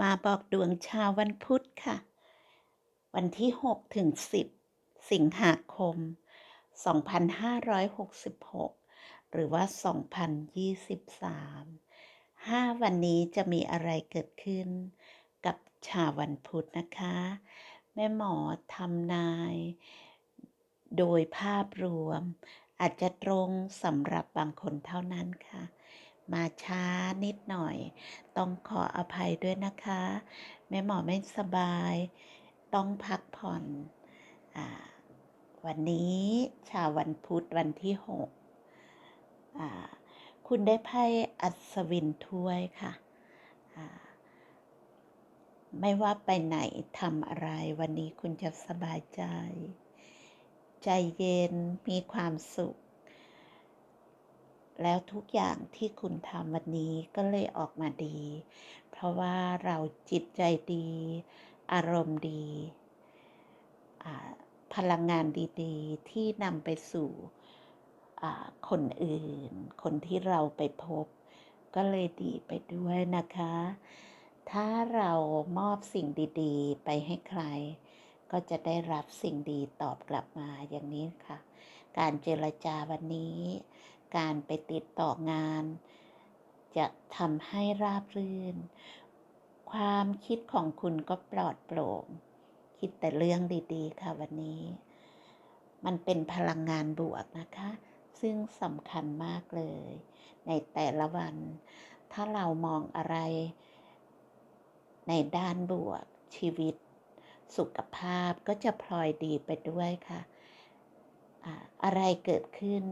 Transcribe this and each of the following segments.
มาบอกดวงชาววันพุธค่ะ วันที่ 6 ถึง 10 สิงหาคม 2566 หรือว่า 2023 5 วันนี้จะมีอะไรเกิดขึ้นกับชาววันพุธนะคะ แม่หมอทำนาย โดยภาพรวม อาจจะตรงสำหรับบางคนเท่านั้นค่ะ มาช้านิดหน่อย ต้องขออภัยด้วยนะคะ แม่หมอไม่สบาย ต้องพักผ่อนอวันนี้ชาววันพุธวันที่หกคุณได้ไพ่อัศวินถ้วยค่ะ ไม่ว่าไปไหนทำอะไร วันนี้คุณจะสบายใจ ใจเย็นมีความสุข แล้วทุกอย่างที่คุณทำวันนี้ก็เลยออกมาดี เพราะว่าเราจิตใจดี อารมณ์ดี พลังงานดีๆ ที่นำไปสู่คนอื่น คนที่เราไปพบ ก็เลยดีไปด้วยนะคะ ถ้าเรามอบสิ่งดีๆ ไปให้ใคร ก็จะได้รับสิ่งดีตอบกลับมาอย่างนี้ค่ะ การเจรจาวันนี้ การไปติดต่องาน จะทำให้ราบรื่น ความคิดของคุณก็ปลอดโปร่ง คิดแต่เรื่องดีๆ ค่ะวันนี้ มันเป็นพลังงานบวกนะคะ ซึ่งสำคัญมากเลย ในแต่ละวัน ถ้าเรามองอะไร ในด้านบวกชีวิต สุขภาพก็จะพลอยดีไปด้วยค่ะ อะไรเกิดขึ้น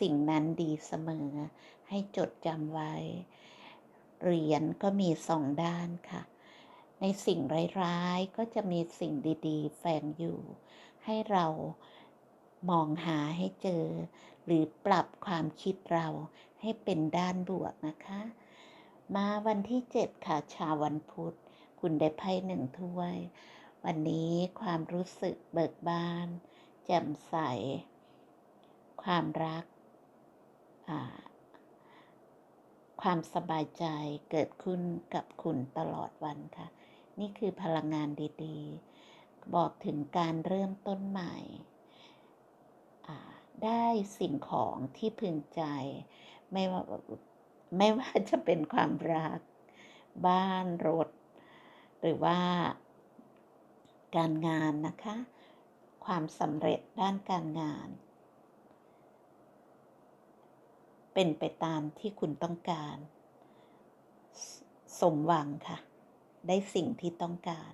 สิ่งนั้นดีเสมอ ให้จดจำไว้ เหรียญก็มีสองด้านค่ะ ในสิ่งร้ายๆก็จะมีสิ่งดีๆ แฝงอยู่ ให้เรามองหาให้เจอ หรือปรับความคิดเราให้เป็นด้านบวกนะคะ มาวันที่ 7 ค่ะชาววันพุธ คุณได้ไพ่หนึ่งถ้วย วันนี้ความรู้สึกเบิกบาน แจ่มใส ความรัก ความสบายใจเกิดขึ้นกับคุณตลอดวันค่ะ นี่คือพลังงานดีๆ บอกถึงการเริ่มต้นใหม่ ได้สิ่งของที่พึงใจ ไม่ว่าไม่ว่าจะเป็นความรัก บ้านรถ หรือว่าการงานนะคะ ความสำเร็จด้านการงาน เป็นไปตามที่คุณต้องการ สมหวังค่ะ ได้สิ่งที่ต้องการ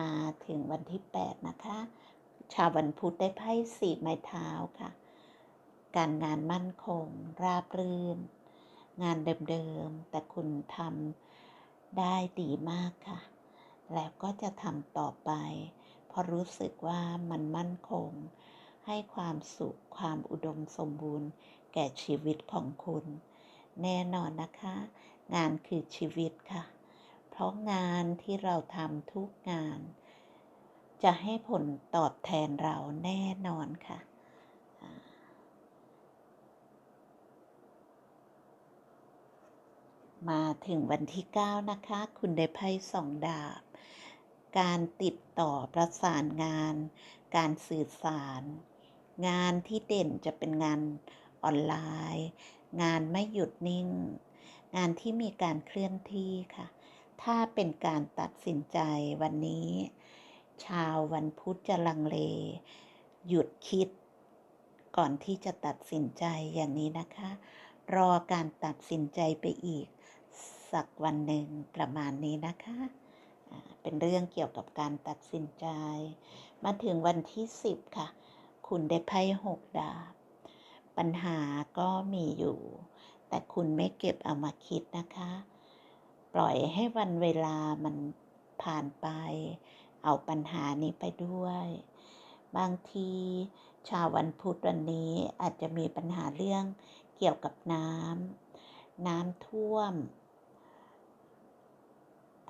มาถึงวันที่ 8 นะคะ ชาววันพุธได้ไพ่สี่ไม้เท้าค่ะ การงานมั่นคง ราบรื่น งานเดิมๆ แต่คุณทำได้ดีมากค่ะ แล้วก็จะทำต่อไป เพราะรู้สึกว่ามันมั่นคงให้ความสุขความอุดมสมบูรณ์ แก่ชีวิตของคุณ แน่นอนนะคะ งานคือชีวิตค่ะ เพราะงานที่เราทำทุกงาน จะให้ผลตอบแทนเราแน่นอนค่ะมาถึงวันที่ 9 นะคะ คุณได้ไพ่สองดาบ การติดต่อประสานงาน การสื่อสาร งานที่เด่นจะเป็นงาน ออนไลน์ งานไม่หยุดนิ่ง งานที่มีการเคลื่อนที่ค่ะ ถ้าเป็นการตัดสินใจวันนี้ ชาววันพุธจะลังเล หยุดคิด ก่อนที่จะตัดสินใจอย่างนี้นะคะ รอการตัดสินใจไปอีก สักวันหนึ่งประมาณนี้นะคะเป็นเรื่องเกี่ยวกับการตัดสินใจ มาถึงวันที่ 10 ค่ะ คุณได้ไพ่หกดาบ ปัญหาก็มีอยู่ แต่คุณไม่เก็บเอามาคิดนะคะ ปล่อยให้วันเวลามันผ่านไป เอาปัญหานี้ไปด้วย บางทีชาววันพุธวันนี้อาจจะมีปัญหาเรื่องเกี่ยวกับน้ำ น้ำท่วม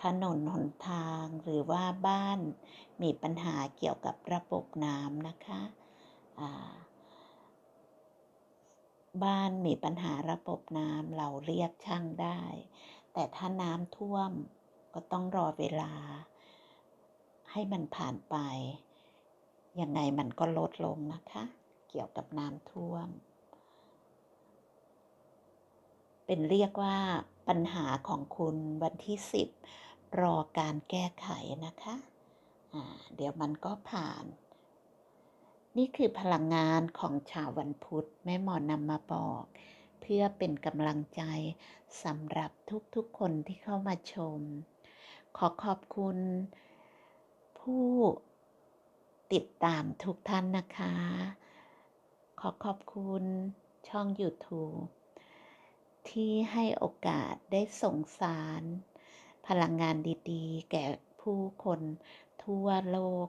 ถนนหนทางหรือว่าบ้านมีปัญหาเกี่ยวกับระบบน้ำนะคะ บ้านมีปัญหาระบบน้ำเราเรียกช่างได้ แต่ถ้าน้ำท่วมก็ต้องรอเวลา ให้มันผ่านไป ยังไงมันก็ลดลงนะคะ เกี่ยวกับน้ำท่วม เป็นเรียกว่าปัญหาของคุณวันที่ 10 รอการแก้ไขนะคะอ่าเดี๋ยวมันก็ผ่าน นี่คือพลังงานของชาววันพุธแม่หมอนำมาบอก เพื่อเป็นกำลังใจสำหรับทุกๆคนที่เข้ามาชม ขอขอบคุณ ผู้ติดตามทุกท่านนะคะ ขอขอบคุณช่อง YouTube ที่ให้โอกาสได้ส่งสาร พลังงานดีๆ แก่ผู้คนทั่วโลก